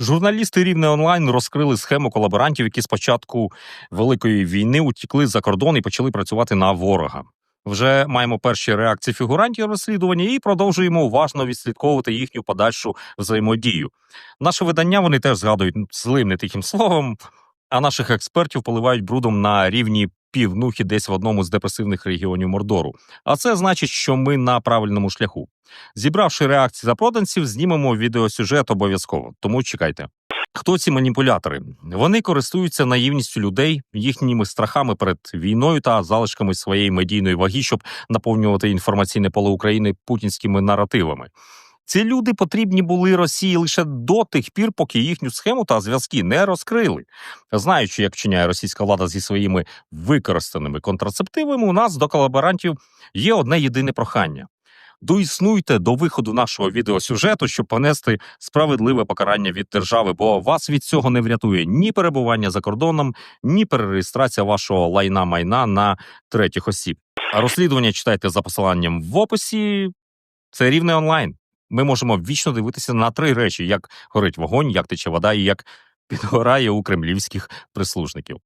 Журналісти рівне онлайн розкрили схему колаборантів, які з початку великої війни утікли за кордон і почали працювати на ворога. Вже маємо перші реакції фігурантів розслідування і продовжуємо уважно відслідковувати їхню подальшу взаємодію. Наше видання вони теж згадують злим не тихим словом, а наших експертів поливають брудом на рівні півнухи десь в одному з депресивних регіонів Мордору. А це значить, що ми на правильному шляху. Зібравши реакції запроданців, знімемо відеосюжет обов'язково. Тому чекайте. Хто ці маніпулятори? Вони користуються наївністю людей, їхніми страхами перед війною та залишками своєї медійної ваги, щоб наповнювати інформаційне поле України путінськими наративами. Ці люди потрібні були Росії лише до тих пір, поки їхню схему та зв'язки не розкрили. Знаючи, як вчиняє російська влада зі своїми використаними контрацептивами, у нас до колаборантів є одне єдине прохання. Доіснуйте до виходу нашого відеосюжету, щоб понести справедливе покарання від держави, бо вас від цього не врятує ні перебування за кордоном, ні перереєстрація вашого лайна майна на третіх осіб. Розслідування читайте за посиланням в описі. Це рівне онлайн. Ми можемо вічно дивитися на три речі: як горить вогонь, як тече вода і як підгорає у кремлівських прислужників.